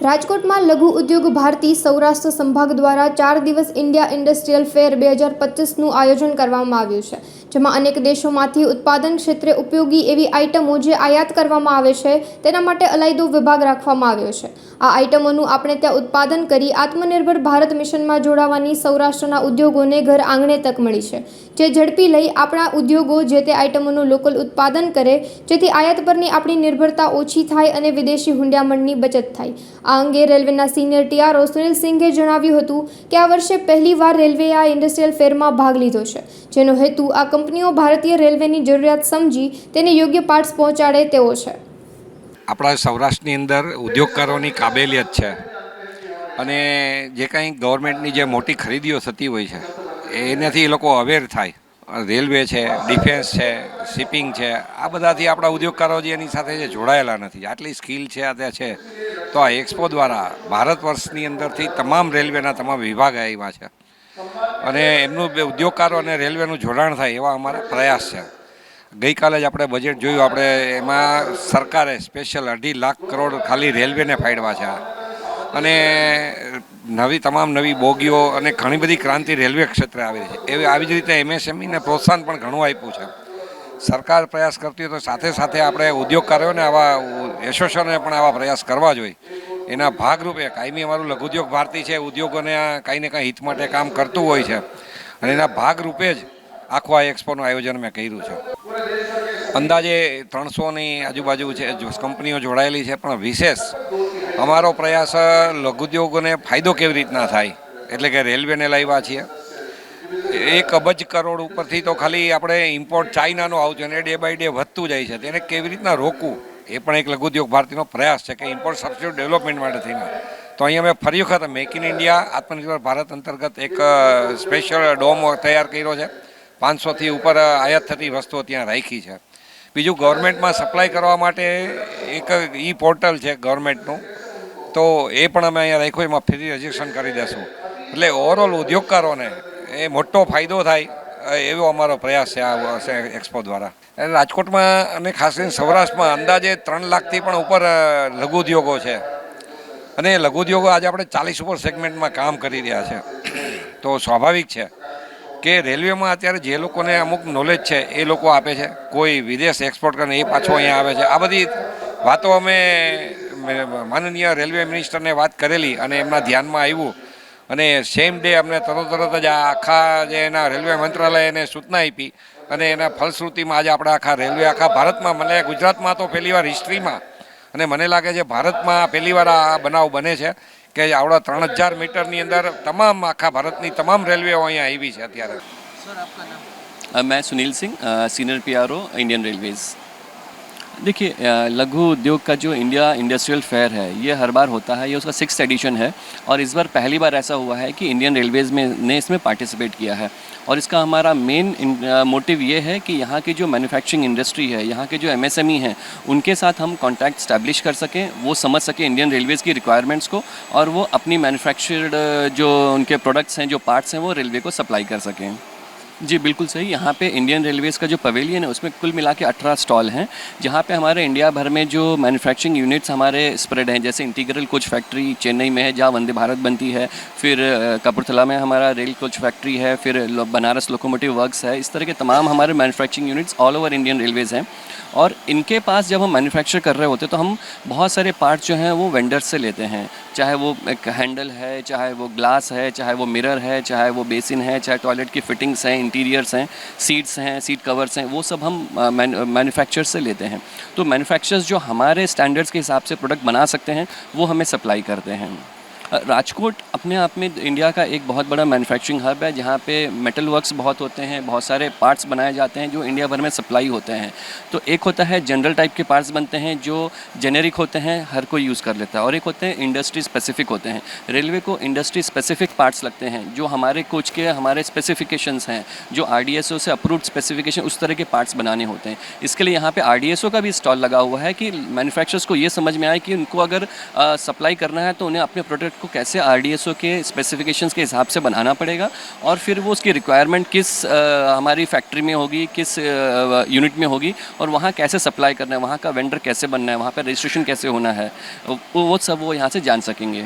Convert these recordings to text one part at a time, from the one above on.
રાજકોટમાં લઘુ ઉદ્યોગ ભારતી સૌરાષ્ટ્ર સંભાગ દ્વારા ચાર દિવસ ઇન્ડિયા ઇન્ડસ્ટ્રીયલ ફેર બે હજાર પચીસનું આયોજન કરવામાં આવ્યું છે. જેમાં અનેક દેશોમાંથી ઉત્પાદન ક્ષેત્રે ઉપયોગી એવી આઇટમો જે આયાત કરવામાં આવે છે, તેના માટે અલાયદો વિભાગ રાખવામાં આવ્યો છે. આ આઇટમોનું આપણે ત્યાં ઉત્પાદન કરી આત્મનિર્ભર ભારત મિશનમાં જોડાવાની સૌરાષ્ટ્રના ઉદ્યોગોને ઘર આંગણે તક મળી છે. જે ઝડપી લઈ આપણા ઉદ્યોગો જે તે આઇટમોનું લોકલ ઉત્પાદન કરે, જેથી આયાત પરની આપણી નિર્ભરતા ઓછી થાય અને વિદેશી હુંડિયામણની બચત થાય. આ અંગે રેલવેના સિનિયર ટીઆરઓ સુનિલ સિંઘે જણાવ્યું હતું કે આ વર્ષે પહેલીવાર રેલવેએ આ ઇન્ડસ્ટ્રીયલ ફેરમાં ભાગ લીધો છે, જેનો હેતુ આ કંપનીઓ ભારતીય રેલવેની જરૂરિયાત સમજી તેને યોગ્ય પાર્ટ્સ પહોંચાડે તેવો છે. આપણા સૌરાષ્ટ્રની અંદર ઉદ્યોગકારોની કાબેલિયત છે. અને જે કાંઈ ગવર્મેન્ટની જે મોટી ખરીદીઓ થતી હોય છે, એનાથી એ લોકો અવેર થાય. રેલવે છે, ડિફેન્સ છે, શિપિંગ છે, આ બધાથી આપણા ઉદ્યોગકારો જે એની સાથે જે જોડાયેલા નથી. આટલી સ્કિલ છે, આ ત્યાં છે. તો આ એક્સપો દ્વારા ભારત વર્ષની અંદરથી તમામ રેલવેના તમામ વિભાગ આવ્યા છે. અને એમનું બે ઉદ્યોગકારો અને રેલવેનું જોડાણ થાય એવા અમારા પ્રયાસ છે. ગઈકાલે જ આપણે બજેટ જોયું, આપણે એમાં સરકારે સ્પેશિયલ અઢી લાખ કરોડ ખાલી રેલવેને ફાળવા છે. અને નવી તમામ નવી બોગીઓ અને ઘણી બધી ક્રાંતિ રેલવે ક્ષેત્રે આવી છે. એવી આવી જ રીતે એમએસએમઈને પ્રોત્સાહન પણ ઘણું આપ્યું છે. સરકાર પ્રયાસ કરતી હોય તો સાથે સાથે આપણે ઉદ્યોગકારોને આવા એસોસિએશનને પણ આવા પ્રયાસ કરવા જોઈએ. એના ભાગરૂપે કાયમી અમારું લઘુદ્યોગ ભારતી છે, ઉદ્યોગોને કાંઈ ને કાંઈ હિત માટે કામ કરતું હોય છે. અને એના ભાગરૂપે જ આખું આ એક્સપોનું આયોજન મેં કર્યું છે. અંદાજે ત્રણસોની આજુબાજુ છે કંપનીઓ જોડાયેલી છે, પણ વિશેષ અમારો પ્રયાસ લઘુદ્યોગોને ફાયદો કેવી રીતના થાય? એટલે કે રેલવેને લાવ્યા છીએ. એક અબજ કરોડ ઉપરથી તો ખાલી આપણે ઇમ્પોર્ટ ચાઇનાનો આવતું અને ડે બાય ડે વધતું જાય છે. તેને કેવી રીતના રોકવું? એ પણ એક લઘુ ઉદ્યોગ ભારતીનો પ્રયાસ છે કે ઇમ્પોર્ટ સબસ્ટિટ્યુટ ડેવલપમેન્ટ માટે થઈને. તો અહીંયા અમે ફરી વખત મેક ઇન ઇન્ડિયા આત્મનિર્ભર ભારત અંતર્ગત એક સ્પેશિયલ ડોમ તૈયાર કર્યો છે. પાંચસોથી ઉપર આયાત થતી વસ્તુઓ ત્યાં રાખી છે. બીજું ગવર્મેન્ટમાં સપ્લાય કરવા માટે એક ઈ પોર્ટલ છે ગવર્મેન્ટનું તો એ પણ અમે અહીંયા રાખ્યું, એમાં ફ્રી રજીસ્ટ્રેશન કરી દેશું. એટલે ઓવરઓલ ઉદ્યોગકારોને એ મોટો ફાયદો થાય. એવો અમારો પ્રયાસ છે આ એક્સપો દ્વારા. રાજકોટમાં અને ખાસ કરીને સૌરાષ્ટ્રમાં અંદાજે ત્રણ લાખથી પણ ઉપર લઘુ ઉદ્યોગો છે. અને લઘુ ઉદ્યોગો આજે આપણે ચાલીસ ઉપર સેગમેન્ટમાં કામ કરી રહ્યા છે. તો સ્વાભાવિક છે કે રેલવેમાં અત્યારે જે લોકોને અમુક નોલેજ છે, એ લોકો આપે છે. કોઈ વિદેશ એક્સપોર્ટ કરીને એ પાછો અહીંયા આવે છે. આ બધી વાતો અમે માનનીય રેલવે મિનિસ્ટરને વાત કરેલી અને એમના ધ્યાનમાં આવ્યું. અને સેમ ડે અમને તરત તરત જ આખા જે એના રેલવે મંત્રાલય એને સૂચના આપી અને એના ફલશ્રુતિમાં આજે આપણા આખા રેલવે, આખા ભારતમાં, મને ગુજરાતમાં તો પહેલીવાર હિસ્ટ્રીમાં અને મને લાગે છે ભારતમાં પહેલીવાર આ બનાવ બને છે કે આવડા ત્રણ હજાર મીટરની અંદર તમામ આખા ભારતની તમામ રેલવેઓ અહીંયા આવી છે અત્યારે. મેં Sunil Singh senior PRO Indian Railways देखिए लघु उद्योग का जो इंडिया इंडस्ट्रियल फेयर है, ये हर बार होता है, ये उसका सिक्स एडिशन है और इस बार पहली बार ऐसा हुआ है कि इंडियन रेलवेज़ में, ने इसमें पार्टिसिपेट किया है। और इसका हमारा मेन मोटिव ये है कि यहाँ की जो मैन्युफैक्चरिंग इंडस्ट्री है, यहाँ के जो एमएसएमई हैं, उनके साथ हम कॉन्टैक्ट स्टैब्लिश कर सकें, वो समझ सकें इंडियन रेलवेज़ की रिक्वायरमेंट्स को और वो अपनी मैन्युफैक्चर्ड जो उनके प्रोडक्ट्स हैं, जो पार्ट्स हैं, वो रेलवे को सप्लाई कर सकें। जी, बिल्कुल सही। यहाँ पे इंडियन रेलवेज़ का जो पवेलियन है, उसमें कुल मिला के अठारह स्टॉल हैं। जहाँ पे हमारे इंडिया भर में जो मैन्युफैक्चरिंग यूनिट्स हमारे स्प्रेड हैं, जैसे इंटीग्रल कोच फैक्ट्री चेन्नई में है, जहाँ वंदे भारत बनती है। फिर कपूरथला में हमारा रेल कोच फैक्ट्री है, फिर बनारस लोकोमोटिव वर्क्स है। इस तरह के तमाम हमारे manufacturing units all over Indian Railways हैं। और इनके पास जब हम मैन्युफैक्चर कर रहे होते तो हम बहुत सारे पार्ट जो हैं, वो वेंडर्स से लेते हैं। चाहे वो एक हैंडल है, चाहे वो ग्लास है, चाहे वो मिरर है, चाहे वो बेसिन है, चाहे टॉयलेट की फिटिंग्स हैं इंटीरियर्स हैं सीट्स हैं सीट कवर्स हैं, वो सब हम मैन्युफैक्चर से लेते हैं। तो मैन्युफैक्चरर्स जो हमारे स्टैंडर्ड्स के हिसाब से प्रोडक्ट बना सकते हैं, वो हमें सप्लाई करते हैं। राजकोट अपने आप में इंडिया का एक बहुत बड़ा मैन्युफैक्चरिंग हब है, जहाँ पे मेटल वर्क्स बहुत होते हैं, बहुत सारे पार्ट्स बनाए जाते हैं जो इंडिया भर में सप्लाई होते हैं। तो एक होता है जनरल टाइप के पार्ट्स बनते हैं जो जेनेरिक होते हैं, हर कोई यूज़ कर लेता है। और एक होते हैं इंडस्ट्री स्पेसिफिक होते हैं। रेलवे को इंडस्ट्री स्पेसिफिक पार्ट्स लगते हैं, जो हमारे कोच के, हमारे स्पेसिफिकेशंस हैं, जो आरडीएसओ से अप्रूव्ड स्पेसिफिकेशन उस तरह के पार्ट्स बनाने होते हैं। इसके लिए यहाँ पे आर का भी स्टॉल लगा हुआ है कि मैन्युफैक्चरर्स को ये समझ में आए कि उनको अगर सप्लाई करना है तो उन्हें अपने प्रोडक्ट को कैसे आरडीएसओ के स्पेसिफ़िकेशन के हिसाब से बनाना पड़ेगा और फिर वो उसकी रिक्वायरमेंट किस आ, हमारी फैक्ट्री में होगी किस यूनिट में होगी और वहाँ कैसे सप्लाई करना है वहाँ का वेंडर कैसे बनना है वहाँ पर रजिस्ट्रेशन कैसे होना है वो वो सब वो यहाँ से जान सकेंगे।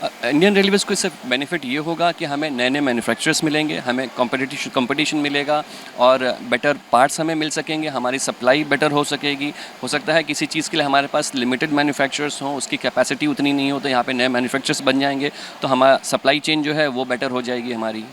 इंडियन रेलवेज़ को इससे बेनिफिट ये होगा कि हमें नए नए मैन्युफैक्चरर्स मिलेंगे, हमें कॉम्पिटिशन कंपटीशन मिलेगा और बेटर पार्ट्स हमें मिल सकेंगे, हमारी सप्लाई बेटर हो सकेगी। हो सकता है किसी चीज़ के लिए हमारे पास लिमिटेड मैन्युफैक्चरर्स हों, उसकी कैपेसिटी उतनी नहीं हो तो यहाँ पर नए मैन्युफैक्चरर्स बन जाएँगे तो हमारा सप्लाई चेन जो है वो बेटर हो जाएगी हमारी।